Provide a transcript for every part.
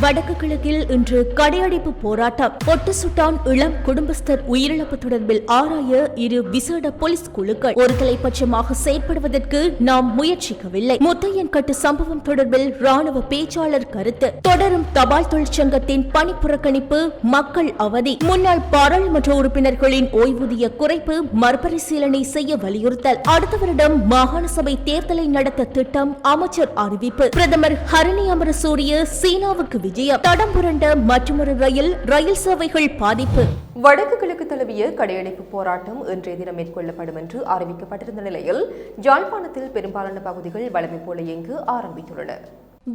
வடக்கு கிழக்கில் இன்று கடையடைப்பு போராட்டம். ஒட்டு சுட்டான் இளம் குடும்பஸ்தர் உயிரிழப்பு தொடர்பில் ஆராய இரு விசேட போலீஸ் குழுக்கள். ஒரு தலைப்பட்சமாக செயற்படுவதற்கு நாம் முயற்சிக்கவில்லை. முத்தையன் கட்டு சம்பவம் தொடர்பில் ராணுவ பேச்சாளர் கருத்து. தொடரும் தபால் தொழிற்சங்கத்தின் பணி புறக்கணிப்பு மக்கள் அவதி. முன்னாள் பாராளுமன்ற உறுப்பினர்களின் ஓய்வூதிய குறைப்பு மறுபரிசீலனை செய்ய வலியுறுத்தல். அடுத்த வருடம் மாகாண சபை தேர்தலை நடத்த திட்டம் அமைச்சர் அறிவிப்பு. பிரதமர் ஹரணி அமரசூரிய சீனாவுக்கு விஜயம் தடம் புரண்ட மற்றொரு ரயில் ரயில் சேவைகள் பாதிப்பு. வடக்கு கிழக்கு தழுவிய கடையடைப்பு போராட்டம் இன்றைய தினம் மேற்கொள்ளப்படும் என்று அறிவிக்கப்பட்டிருந்த நிலையில் யாழ்ப்பாணத்தில் பெரும்பாலான பகுதிகள் வழமை போல இயங்கு ஆரம்பித்துள்ளன.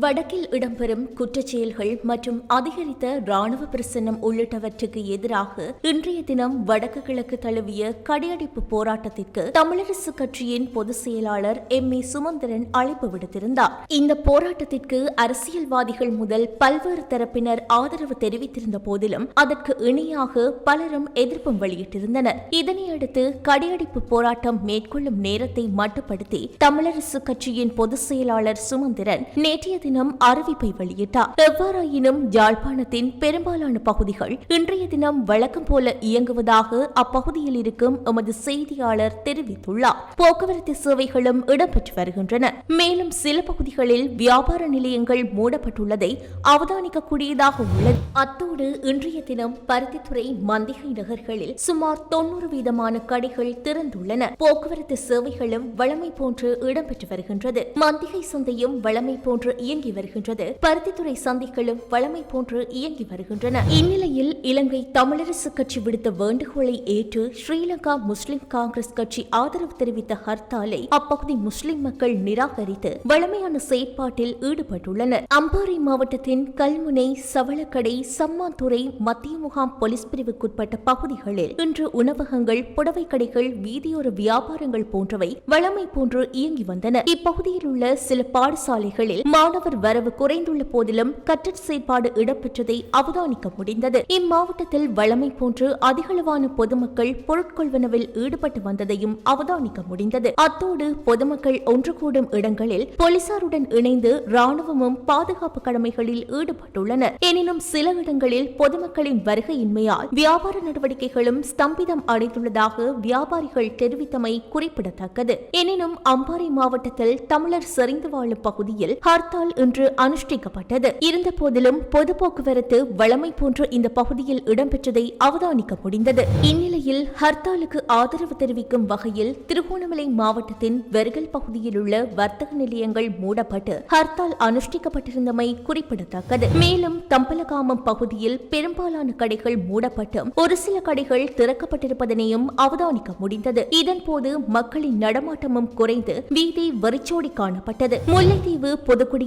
வடக்கில் இடம்பெறும் குற்றச் செயல்கள் மற்றும் அதிகரித்த ராணுவ பிரசன்னம் உள்ளிட்டவற்றுக்கு எதிராக இன்றைய தினம் வடக்கு கிழக்கு தழுவிய கடையடைப்பு போராட்டத்திற்கு தமிழரசு கட்சியின் பொதுச் செயலாளர் எம். ஏ. சுமந்திரன் அழைப்பு விடுத்திருந்தார். இந்த போராட்டத்திற்கு அரசியல்வாதிகள் முதல் பல்வேறு தரப்பினர் ஆதரவு தெரிவித்திருந்த போதிலும் அதற்கு இணையாக பலரும் எதிர்ப்பும் வெளியிட்டிருந்தனர். இதனையடுத்து கடையடைப்பு போராட்டம் மேற்கொள்ளும் நேரத்தை மட்டுப்படுத்தி தமிழரசு கட்சியின் பொதுச் செயலாளர் சுமந்திரன் நேற்றைய தினம் அறிவிப்பை வெளியிட்டார். எவ்வாறாயினும் யாழ்ப்பாணத்தின் பெரும்பாலான பகுதிகள் இன்றைய தினம் வழக்கம் போல இயங்குவதாக அப்பகுதியில் இருக்கும் எமது செய்தியாளர் தெரிவித்துள்ளார். போக்குவரத்து சேவைகளும் இடம்பெற்று வருகின்றன. மேலும் சில பகுதிகளில் வியாபார நிலையங்கள் மூடப்பட்டுள்ளதை அவதானிக்கக்கூடியதாக உள்ளது. அத்தோடு இன்றைய தினம் பருத்தித்துறை மந்திகை நகர்களில் சுமார் தொன்னூறு வீதமான கடைகள் திறந்துள்ளன. போக்குவரத்து சேவைகளும் வளமை போன்று இடம்பெற்று வருகின்றது. மந்திகை சந்தையும் வளமை போன்று இயங்கி வருகின்றது. பருத்தித்துறை சந்தைகளும் வளமை போன்று இயங்கி வருகின்றன. இந்நிலையில் இலங்கை தமிழரசு கட்சி விடுத்த வேண்டுகோளை ஏற்று ஸ்ரீலங்கா முஸ்லிம் காங்கிரஸ் கட்சி ஆதரவு தெரிவித்த ஹர்த்தாலை அப்பகுதி முஸ்லிம் மக்கள் நிராகரித்து வளமையான செயற்பாட்டில் ஈடுபட்டுள்ளனர். அம்பாறை மாவட்டத்தின் கல்முனை சவளக்கடை சம்மாந்துறை மத்திய முகாம் போலீஸ் பிரிவுக்குட்பட்ட பகுதிகளில் இன்று உணவகங்கள் புடவை கடைகள் வீதியோர வியாபாரங்கள் போன்றவை வளமை போன்று இயங்கி வந்தன. இப்பகுதியில் உள்ள சில பாடசாலைகளில் மாணவ மாணவர் வரவு குறைந்துள்ள போதிலும் கட்டட செயற்பாடு இடம்பெற்றதை அவதானிக்க முடிந்தது. இம்மாவட்டத்தில் வளமை போன்று அதிகளவான பொதுமக்கள் பொருட்கொள்வனவில் ஈடுபட்டு வந்ததையும் அவதானிக்க முடிந்தது. அத்தோடு பொதுமக்கள் ஒன்று கூடும் இடங்களில் போலீசாருடன் இணைந்து ராணுவமும் பாதுகாப்பு கடமைகளில் ஈடுபட்டுள்ளனர். எனினும் சில இடங்களில் பொதுமக்களின் வருகையின்மையால் வியாபார நடவடிக்கைகளும் ஸ்தம்பிதம் அடைந்துள்ளதாக வியாபாரிகள் தெரிவித்தமை குறிப்பிடத்தக்கது. எனினும் அம்பாறை மாவட்டத்தில் தமிழர் செறிந்து வாழும் பகுதியில் ஹர்த்தால் இன்று அனுஷ்டிக்கப்பட்டது. இருந்த போதிலும் பொது போக்குவரத்து வழமை போன்ற இந்த பகுதியில் இடம்பெற்றதை அவதானிக்க முடிந்தது. இந்நிலையில் ஹர்த்தாலுக்கு ஆதரவு தெரிவிக்கும் வகையில் திருகோணமலை மாவட்டத்தின் வெர்கல் பகுதியில் உள்ள வர்த்தக நிலையங்கள் மூடப்பட்டு ஹர்த்தால் அனுஷ்டிக்கப்பட்டிருந்தமை குறிப்பிடத்தக்கது. மேலும் தம்பலகாமம் பகுதியில் பெரும்பாலான கடைகள் மூடப்பட்டும் ஒரு சில கடைகள் திறக்கப்பட்டிருப்பதனையும் அவதானிக்க முடிந்தது. இதன்போது மக்களின் நடமாட்டமும் குறைந்து வீதி வெறிச்சோடி காணப்பட்டது. முல்லைத்தீவு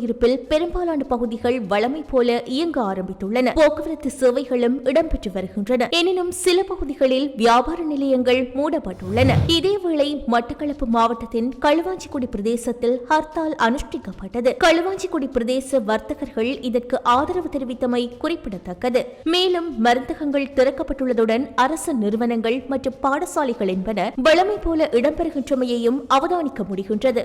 குடியிருப்பில் பெரும்பாலான பகுதிகள் வழமை போல இயங்க ஆரம்பித்துள்ளன. போக்குவரத்து சேவைகளும் இடம்பெற்று வருகின்றன. எனினும் சில பகுதிகளில் வியாபார நிலையங்கள் மூடப்பட்டுள்ளன. இதேவேளை மட்டக்களப்பு மாவட்டத்தின் களுவாஞ்சிக்குடி பிரதேசத்தில் ஹர்த்தால் அனுஷ்டிக்கப்பட்டது. களுவாஞ்சிக்குடி பிரதேச வர்த்தகர்கள் இதற்கு ஆதரவு தெரிவித்தமை குறிப்பிடத்தக்கது. மேலும் மருந்தகங்கள் திறக்கப்பட்டுள்ளதுடன் அரசு நிறுவனங்கள் மற்றும் பாடசாலைகள் என்பன வழமை போல இடம்பெறுகின்றமையையும் அவதானிக்க முடிகின்றது.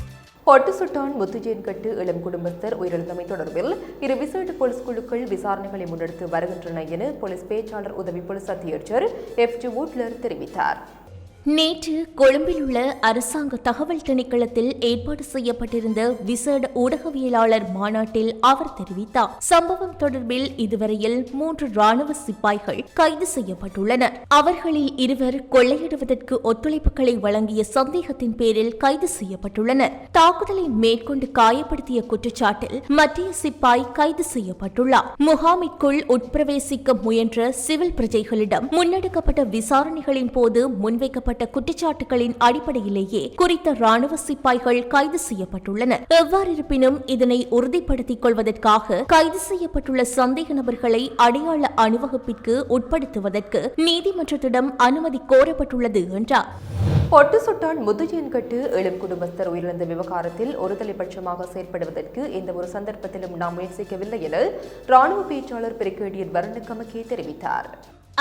ஒட்டு சுட்டான் முத்துஜேன்கட்டு இளம் குடும்பஸ்தர் உயிரிழந்தமை தொடர்பில் இரு விசேட போலீஸ் குழுக்கள் விசாரணைகளை முன்னெடுத்து வருகின்றன என போலீஸ் பேச்சாளர் உதவி போலீஸ் அத்தியட்சர் எஃப் ஜி வூட்லர் தெரிவித்தார். நேற்று கொழும்பில் உள்ள அரசாங்க தகவல் திணைக்களத்தில் ஏற்பாடு செய்யப்பட்டிருந்த விசேட ஊடகவியலாளர் மாநாட்டில் அவர் தெரிவித்தார். சம்பவம் தொடர்பில் இதுவரையில் மூன்று ராணுவ சிப்பாய்கள் கைது செய்யப்பட்டுள்ளனர் அவர்களில் இருவர் கொள்ளையிடுவதற்கு ஒத்துழைப்புகளை வழங்கிய சந்தேகத்தின் பேரில் கைது செய்யப்பட்டுள்ளனர். தாக்குதலை மேற்கொண்டு காயப்படுத்திய குற்றச்சாட்டில் மத்திய சிப்பாய் கைது செய்யப்பட்டுள்ளார். முகாமிற்குள் உட்பிரவேசிக்க முயன்ற சிவில் பிரஜைகளிடம் முன்னெடுக்கப்பட்ட விசாரணைகளின் போது முன்வைக்கப்பட்ட கூறப்பட்ட குற்றச்சாட்டுகளின் அடிப்படையிலேயே குறித்த ராணுவ சிப்பாய்கள் கைது செய்யப்பட்டுள்ளனர் எவ்வாறிருப்பினும் இதனை உறுதிப்படுத்திக் கொள்வதற்காக கைது செய்யப்பட்டுள்ள சந்தேக நபர்களை அடையாள அணிவகுப்பிற்கு உட்படுத்துவதற்கு நீதிமன்றத்திடம் அனுமதி கோரப்பட்டுள்ளது என்றார். பொட்டு சுட்டான் முத்துஜேன்கட்டு எழும் குடும்பஸ்தர் உயிரிழந்த விவகாரத்தில் ஒருதலைபட்சமாக செயற்படுவதற்கு எந்த ஒரு சந்தர்ப்பத்திலும் நாம் முயற்சிக்கவில்லை என ராணுவ பேச்சாளர் பிரிகேடியர் வருணக்கமக்கே தெரிவித்தார்.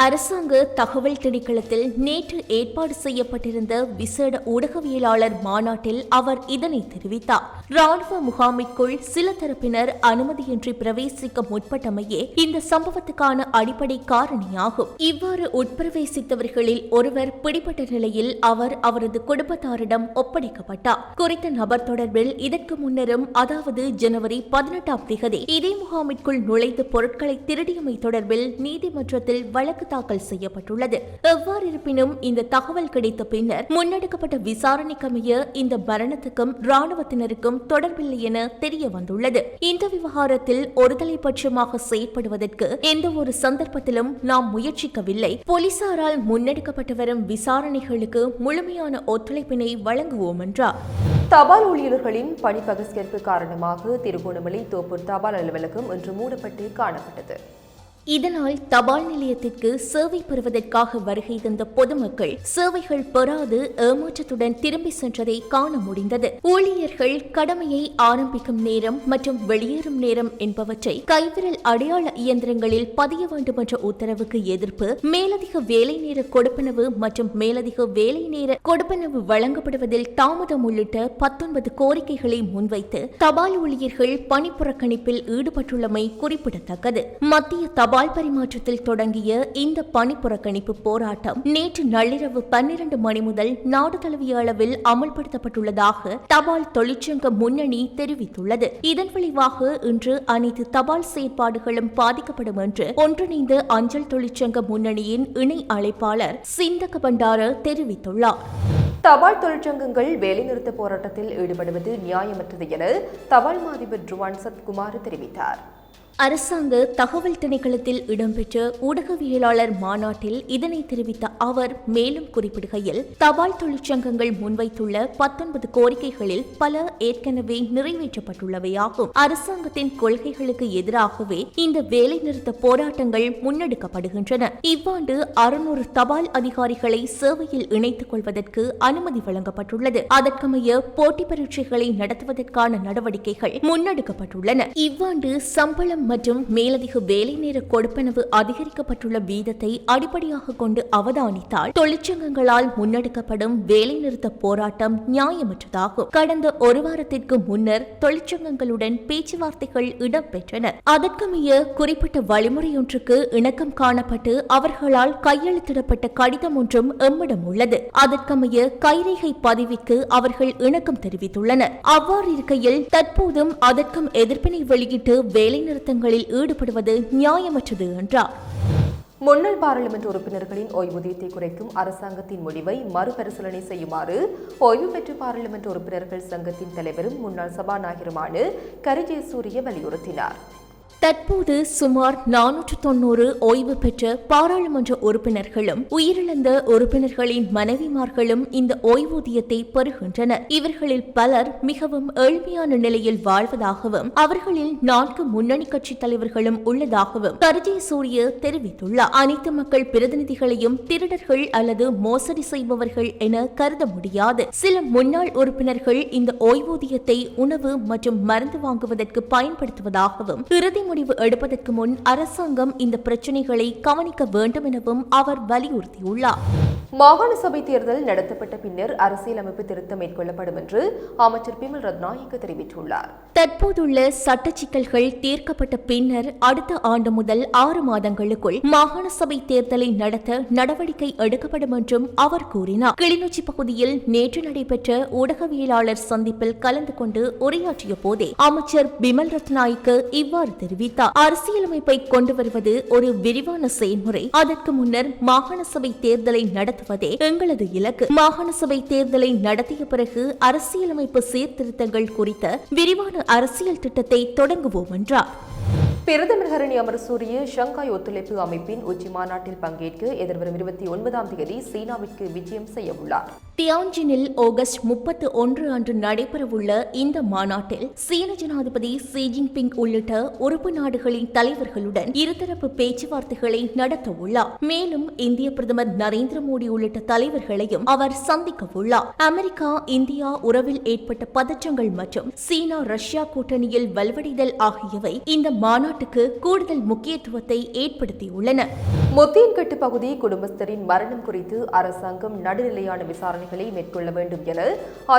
அரசாங்க தகவல் திணைக்களத்தில் நேற்று ஏற்பாடு செய்யப்பட்டிருந்த விசேட ஊடகவியலாளர் மாநாட்டில் அவர் இதனை தெரிவித்தார். ராணுவ முகாமிற்குள் சில தரப்பினர் அனுமதியின்றி பிரவேசிக்க முற்பட்டமையே இந்த சம்பவத்துக்கான அடிப்படை காரணியாகும். இவ்வாறு உட்பிரவேசித்தவர்களில் ஒருவர் பிடிபட்ட நிலையில் அவர் அவரது குடும்பத்தாரிடம் ஒப்படைக்கப்பட்டார். குறித்த நபர் தொடர்பில் இதற்கு முன்னரும் அதாவது ஜனவரி பதினெட்டாம் திகதி இதே முகாமிற்குள் நுழைந்து பொருட்களை திருடியமை தொடர்பில் நீதிமன்றத்தில் வழக்கு தாக்கல் செய்யப்பட்டுள்ளது. எவ்வாறிருப்பினும் இந்த தகவல் கிடைத்த பின்னர் முன்னெடுக்கப்பட்ட விசாரணைக்கமைய இந்த மரணத்துக்கும் ராணுவத்தினருக்கும் தொடர்பில்லை என தெரிய வந்துள்ளது. இந்த விவகாரத்தில் ஒருதலைபட்சமாக செயற்படுவதற்கு எந்த ஒரு சந்தர்ப்பத்திலும் நாம் முயற்சிக்கவில்லை. போலீசாரால் முன்னெடுக்கப்பட்டு வரும் விசாரணைகளுக்கு முழுமையான ஒத்துழைப்பினை வழங்குவோம் என்றார் தபால் ஊழியர்களின் பணி காரணமாக திருகோணமலை தோப்பூர் தபால் அலுவலகம் இன்று மூடப்பட்டு காணப்பட்டது. இதனால் தபால் நிலையத்திற்கு சேவை பெறுவதற்காக வருகை தந்த பொதுமக்கள் சேவைகள் பெறாது ஏமாற்றத்துடன் திரும்பி சென்றதை காண முடிந்தது. ஊழியர்கள் கடமையை ஆரம்பிக்கும் நேரம் மற்றும் வெளியேறும் நேரம் என்பவற்றை கைவிரல் அடையாள இயந்திரங்களில் பதிய வேண்டும் என்ற உத்தரவுக்கு எதிர்ப்பு மேலதிக வேலை நேர கொடுப்பனவு மற்றும் மேலதிக வேலை நேர கொடுப்பனவு வழங்கப்படுவதில் தாமதம் உள்ளிட்ட பத்தொன்பது கோரிக்கைகளை முன்வைத்து தபால் ஊழியர்கள் பணிப்புறக்கணிப்பில் ஈடுபட்டுள்ளமை குறிப்பிடத்தக்கது. மத்திய தபால் பரிமாற்றத்தில் தொடங்கிய இந்த பணிப்புறக்கணிப்பு போராட்டம் நேற்று நள்ளிரவு பன்னிரண்டு மணி முதல் நாடு தழுவிய அளவில் அமல்படுத்தப்பட்டுள்ளதாக தபால் தொழிற்சங்க முன்னணி தெரிவித்துள்ளது. இதன் விளைவாக இன்று அனைத்து தபால் செயற்பாடுகளும் பாதிக்கப்படும் என்று ஒன்றிணைந்த அஞ்சல் தொழிற்சங்க முன்னணியின் இணை அழைப்பாளர் சிந்தக பண்டார தெரிவித்துள்ளார். தபால் தொழிற்சங்கங்கள் வேலைநிறுத்த போராட்டத்தில் ஈடுபடுவது நியாயமற்றது என தபால் மாதிபர் ருவான் சத்குமார் தெரிவித்தார். அரசாங்க தகவல் திணைக்களத்தில் இடம்பெற்ற ஊடகவியலாளர் மாநாட்டில் இதனை தெரிவித்த அவர் மேலும் குறிப்பிடுகையில் தபால் தொழிற்சங்கங்கள் முன்வைத்துள்ள பத்தொன்பது கோரிக்கைகளில் பல ஏற்கனவே நிறைவேற்றப்பட்டுள்ளவையாகும். அரசாங்கத்தின் கொள்கைகளுக்கு எதிராகவே இந்த வேலைநிறுத்த போராட்டங்கள் முன்னெடுக்கப்படுகின்றன. இவ்வாண்டு அறுநூறு தபால் அதிகாரிகளை சேவையில் இணைத்துக் கொள்வதற்கு அனுமதி வழங்கப்பட்டுள்ளது. அதற்கமைய போட்டி பரீட்சைகளை நடத்துவதற்கான நடவடிக்கைகள் முன்னெடுக்கப்பட்டுள்ளன. இவ்வாண்டு சம்பளம் மற்றும் மேலதிக வேலை நேர கொடுப்பனவு அதிகரிக்கப்பட்டுள்ள வீதத்தை அடிப்படையாக கொண்டு அவதானித்தால் தொழிற்சங்கங்களால் முன்னெடுக்கப்படும் வேலைநிறுத்த போராட்டம் நியாயமற்றதாகும். கடந்த ஒரு வாரத்திற்கு முன்னர் தொழிற்சங்கங்களுடன் பேச்சுவார்த்தைகள் இடம்பெற்றன. அதற்கமைய குறிப்பிட்ட வழிமுறையொன்றுக்கு இணக்கம் காணப்பட்டு அவர்களால் கையெழுத்திடப்பட்ட கடிதம் ஒன்றும் எம்மிடம் உள்ளது. அதற்கமைய கைரேகை பதிவிற்கு அவர்கள் இணக்கம் தெரிவித்துள்ளனர். அவ்வாறு இருக்கையில் தற்போதும் அதற்கும் எதிர்ப்பினை வெளியிட்டு சீர்திருத்தங்களில் ஈடுபடுவது நியாயமற்றது என்றார். முன்னாள் பாராளுமன்ற உறுப்பினர்களின் ஓய்வூதியத்தை குறைக்கும் அரசாங்கத்தின் முடிவை மறுபரிசீலனை செய்யுமாறு ஓய்வு பெற்ற பாராளுமன்ற உறுப்பினர்கள் சங்கத்தின் தலைவரும் முன்னாள் சபாநாயகருமான கரிஜே சூரிய வலியுறுத்தினார். தற்போது சுமார் நானூற்று தொன்னூறு ஓய்வு பெற்ற பாராளுமன்ற உறுப்பினர்களும் உயிரிழந்த உறுப்பினர்களின் மனைவிமார்களும் இந்த ஓய்வூதியத்தை பெறுகின்றனர். இவர்களில் பலர் மிகவும் ஏழ்மையான நிலையில் வாழ்வதாகவும் அவர்களில் நான்கு முன்னணி கட்சி தலைவர்களும் உள்ளதாகவும் கருஜே சூரிய தெரிவித்துள்ளார். அனைத்து மக்கள் பிரதிநிதிகளையும் திருடர்கள் அல்லது மோசடி செய்பவர்கள் என கருத முடியாது. சில முன்னாள் உறுப்பினர்கள் இந்த ஓய்வூதியத்தை உணவு மற்றும் மருந்து வாங்குவதற்கு பயன்படுத்துவதாகவும் இறுதி முடிவு எடுப்பதற்கு முன் அரசாங்கம் இந்த பிரச்சினைகளை கவனிக்க வேண்டும் எனவும் அவர் வலியுறுத்தியுள்ளார். மாகாண சபை தேர்தல் நடத்தப்பட்ட பின்னர் அரசியலமைப்பு திருத்தம் மேற்கொள்ளப்படும் என்று அமைச்சர் பிமல் ரத்நாயக்க தெரிவித்துள்ளார். தற்போதுள்ள சட்ட சிக்கல்கள் தீர்க்கப்பட்ட பின்னர் அடுத்த ஆண்டு முதல் ஆறு மாதங்களுக்குள் மாகாண சபை தேர்தலை நடத்த நடவடிக்கை எடுக்கப்படும் என்றும் அவர் கூறினார். கிளிநொச்சி பகுதியில் நேற்று நடைபெற்ற ஊடகவியலாளர் சந்திப்பில் கலந்து கொண்டு உரையாற்றிய போதே அமைச்சர் பிமல் ரத்நாயக்க இவ்வாறு தெரிவித்தார். தெரிவித்தார் அரசியலமைப்பை கொண்டு வருவது ஒரு விரிவான செயல்முறை. அதற்கு முன்னர் மாகாண சபை தேர்தலை நடத்துவதே எங்களது இலக்கு. மாகாண சபை தேர்தலை நடத்திய பிறகு அரசியலமைப்பு சீர்திருத்தங்கள் குறித்த விரிவான அரசியல் திட்டத்தை தொடங்குவோம் என்றார். பிரதமர் ஹரணி அமரசூரிய ஷங்காய் ஒத்துழைப்பு அமைப்பின் உச்சி மாநாட்டில் பங்கேற்க எதிர்வரும் இருபத்தி ஒன்பதாம் தேதி சீனாவிற்கு விஜயம் செய்ய உள்ளார். தியான்ஜினில் ஆகஸ்ட் முப்பத்து ஒன்று அன்று நடைபெறவுள்ள இந்த மாநாட்டில் சீன ஜனாதிபதி ஷி ஜின்பிங் உள்ளிட்ட உறுப்பு நாடுகளின் தலைவர்களுடன் இருதரப்பு பேச்சுவார்த்தைகளை நடத்த உள்ளார் மேலும் இந்திய பிரதமர் நரேந்திர மோடி உள்ளிட்ட தலைவர்களையும் அவர் சந்திக்க உள்ளார். அமெரிக்கா இந்தியா உறவில் ஏற்பட்ட பதற்றங்கள் மற்றும் சீனா ரஷ்யா கூட்டணியில் வலுவடைதல் ஆகியவை இந்த மாநாட்டுக்கு கூடுதல் முக்கியத்துவத்தை ஏற்படுத்தியுள்ளன. முத்தியன்கட்டு பகுதி குடும்பஸ்தரின் மரணம் குறித்து அரசாங்கம் நடுநிலையான விசாரணை விசாரணைகளை மேற்கொள்ள வேண்டும் என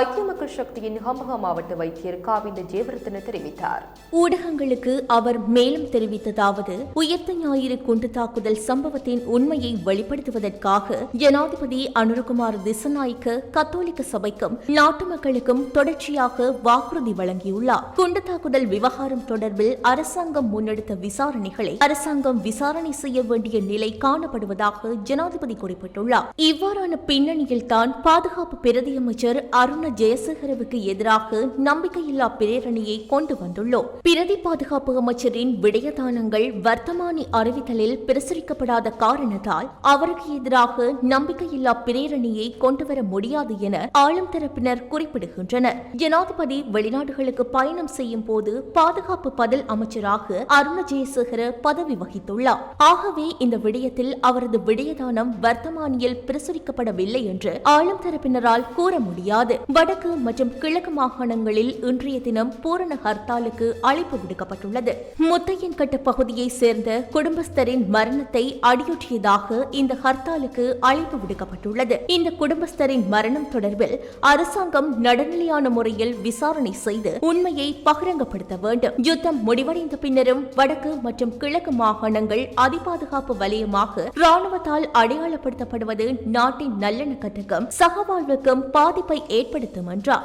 ஐக்கிய மக்கள் சக்தியின் ஹம்பகா மாவட்ட வைத்தியர் காவிந்த ஜெயவர்தன தெரிவித்தார். ஊடகங்களுக்கு அவர் மேலும் தெரிவித்ததாவது உயிர்த்த ஞாயிறு குண்டு தாக்குதல் சம்பவத்தின் உண்மையை வெளிப்படுத்துவதற்காக ஜனாதிபதி அனுரகுமார் திசநாயக்க கத்தோலிக்க சபைக்கும் நாட்டு மக்களுக்கும் தொடர்ச்சியாக வாக்குறுதி வழங்கியுள்ளார். குண்டு தாக்குதல் விவகாரம் தொடர்பில் அரசாங்கம் முன்னெடுத்த விசாரணைகளை அரசாங்கம் விசாரணை செய்ய வேண்டிய நிலை காணப்படுவதாக ஜனாதிபதி குறிப்பிட்டுள்ளார். இவ்வாறான பின்னணியில் தான் பாதுகாப்பு பிரதியமைச்சர் அருண ஜெயசேகரவுக்கு எதிராக நம்பிக்கையில்லா பிரேரணையை கொண்டு வந்துள்ளோம். பிரதி பாதுகாப்பு அமைச்சரின் விடயதானங்கள் வர்த்தமானி அறிவித்தலில் பிரசுரிக்கப்படாத காரணத்தால் அவருக்கு எதிராக நம்பிக்கையில்லா பிரேரணையை கொண்டுவர முடியாது என ஆளும் தரப்பினர் குறிப்பிடுகின்றனர். ஜனாதிபதி வெளிநாடுகளுக்கு பயணம் செய்யும் போது பாதுகாப்பு பதில் அமைச்சராக அருண ஜெயசேகர பதவி வகித்துள்ளார். ஆகவே இந்த விடயத்தில் அவரது விடயதானம் வர்த்தமானியில் பிரசுரிக்கப்படவில்லை என்று ஆளும் தரப்பினரால் கூற முடியாது. வடக்கு மற்றும் கிழக்கு மாகாணங்களில் இன்றைய தினம் பூரண ஹர்த்தாலுக்கு அழைப்பு விடுக்கப்பட்டுள்ளது. முத்தையன்கட்டு பகுதியை சேர்ந்த குடும்பஸ்தரின் மரணத்தை அடியொற்றியதாக இந்த ஹர்த்தாலுக்கு அழைப்பு விடுக்கப்பட்டுள்ளது. இந்த குடும்பஸ்தரின் மரணம் தொடர்பில் அரசாங்கம் நடுநிலையான முறையில் விசாரணை செய்து உண்மையை பகிரங்கப்படுத்த வேண்டும். யுத்தம் முடிவடைந்த பின்னரும் வடக்கு மற்றும் கிழக்கு மாகாணங்கள் அதிபாதுகாப்பு வலயமாக ராணுவத்தால் அடையாளப்படுத்தப்படுவது நாட்டின் நல்லிணக்கத்துக்கும் சகவாழ்வுக்கும் பாதிப்பை ஏற்படுத்தும் என்றார்.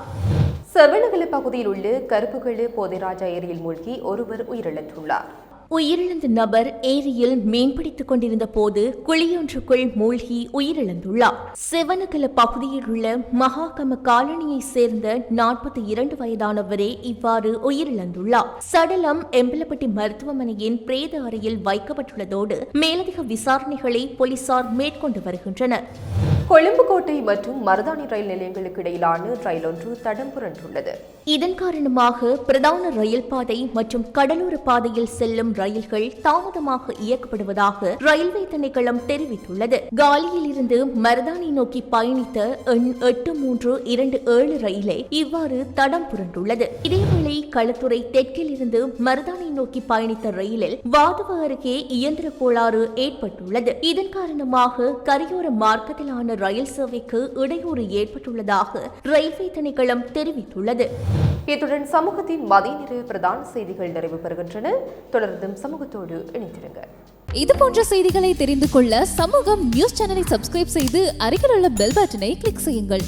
செவனகல பகுதியில் உள்ள கருப்புகளு போதைராஜா ஏரியில் மூழ்கி ஒருவர் உயிரிழந்துள்ளார். உயிரிழந்த நபர் ஏரியில் மீன்பிடித்துக் கொண்டிருந்த போது குழியொன்றுக்குள் மூழ்கி உயிரிழந்துள்ளார். செவனகல பகுதியில் உள்ள மகாகம காலனியை சேர்ந்த நாற்பத்தி இரண்டு வயதானவரே இவ்வாறு உயிரிழந்துள்ளார். சடலம் எம்பலப்பட்டி மருத்துவமனையின் பிரேத அறையில் வைக்கப்பட்டுள்ளதோடு மேலதிக விசாரணைகளை போலீசார் மேற்கொண்டு வருகின்றனர். கொழும்பு கோட்டை மற்றும் மருதாணி ரயில் நிலையங்களுக்கு இடையிலான ரயில் ஒன்று தடம் புரண்டுள்ளது இதன் காரணமாக பிரதான ரயில் பாதை மற்றும் கடலோர பாதையில் செல்லும் ரயில்கள் தாமதமாக இயக்கப்படுவதாக ரயில்வே திணைக்களம் தெரிவித்துள்ளது. காலியில் இருந்து மருதாணி நோக்கி பயணித்த எண் எட்டு மூன்று இரண்டு ஏழு ரயிலே இவ்வாறு தடம் புரண்டுள்ளது இதேவேளை களுத்துறை தெற்கில் இருந்து மருதானி நோக்கி பயணித்த ரயிலில் வாதுவ அருகே இயந்திர கோளாறு ஏற்பட்டுள்ளது. இதன் காரணமாக கரையோர மார்க்கத்திலான ரயில் சேவைக்கு இடையூறு ஏற்பட்டுள்ளதாக ரயில்வே திணைக்களம் தெரிவித்துள்ளது. இத்துடன் சமூகத்தின் மதிய நேர பிரதான செய்திகள் நிறைவு பெறுகின்றன. தொடர்ந்தும் சமூகத்தோடு இணைந்திருங்க இது போன்ற செய்திகளை தெரிந்து கொள்ள சமூகம் நியூஸ் சேனலை சப்ஸ்கிரைப் செய்து அருகில் உள்ள பெல் பட்டனை கிளிக் செய்யுங்கள்.